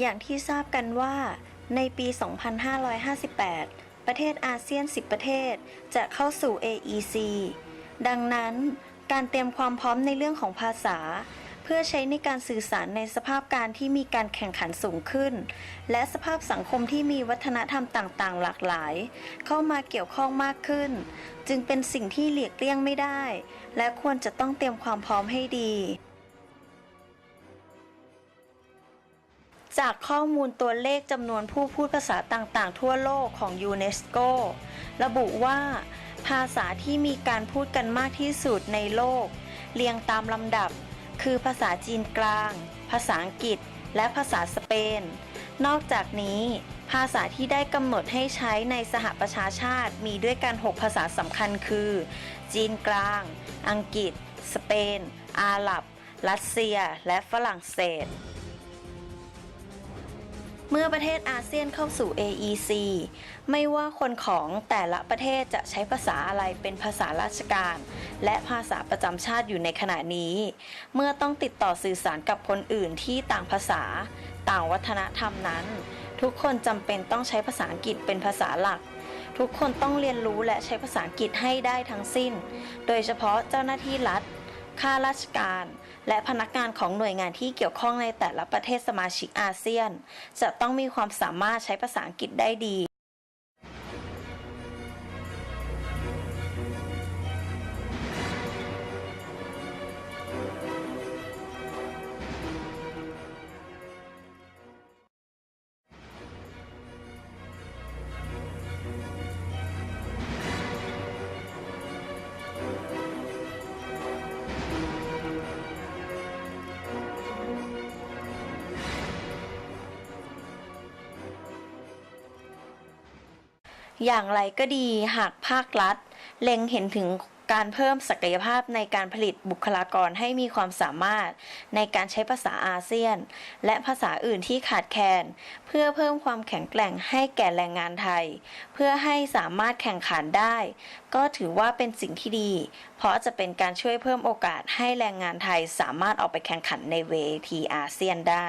อย่างที่ทราบกันว่า ในปี 2558 ประเทศอาเซียน 10 ประเทศจะเข้าสู่ AEC ดังนั้น การเตรียมความพร้อมในเรื่องของภาษา เพื่อใช้ในการสื่อสารในสภาพการที่มีการแข่งขันสูงขึ้น และสภาพสังคมที่มีวัฒนธรรมต่างๆ หลากหลาย เข้ามาเกี่ยวข้องมากขึ้น จึงเป็นสิ่งที่หลีกเลี่ยงไม่ได้ และควรจะต้องเตรียมความพร้อมให้ดี จากข้อมูลตัวเลขจำนวนผู้พูดภาษาต่างๆ ทั่วโลกของยูเนสโกระบุว่า ภาษาที่มีการพูดกันมากที่สุดในโลก เรียงตามลำดับ คือภาษาจีนกลาง ภาษาอังกฤษ และภาษาสเปน นอกจากนี้ ภาษาที่ได้กำหนดให้ใช้ในสหประชาชาติมีด้วยกัน 6 ภาษาสำคัญคือ จีนกลาง อังกฤษ สเปน อาหรับ รัสเซีย และฝรั่งเศส เมื่อประเทศอาเซียนเข้าสู่ AEC ไม่ว่าคนของแต่ละประเทศจะใช้ภาษาอะไรเป็นภาษาราชการ และภาษาประจำชาติอยู่ในขณะนี้ เมื่อต้องติดต่อสื่อสารกับคนอื่นที่ต่างภาษา ต่างวัฒนธรรมนั้น ทุกคนจำเป็นต้องใช้ภาษาอังกฤษเป็นภาษาหลัก ทุกคนต้องเรียนรู้และใช้ภาษาอังกฤษให้ได้ทั้งสิ้น โดยเฉพาะเจ้าหน้าที่รัฐ ข้าราชการ และพนักงานของหน่วยงานที่เกี่ยวข้องในแต่ละประเทศสมาชิกอาเซียน จะต้องมีความสามารถใช้ภาษาอังกฤษได้ดี อย่างไรก็ดีหากภาครัฐ เล็งเห็นถึงการเพิ่มศักยภาพในการผลิตบุคลากรให้มีความสามารถ ในการใช้ภาษาอาเซียน และภาษาอื่นที่ขาดแคลนเพื่อเพิ่มความแข็งแกร่งให้แก่แรงงานไทย เพื่อให้สามารถแข่งขันได้ ก็ถือว่าเป็นสิ่งที่ดี เพราะจะเป็นการช่วยเพิ่มโอกาสให้แรงงานไทยสามารถออกไปแข่งขันในเวทีอาเซียนได้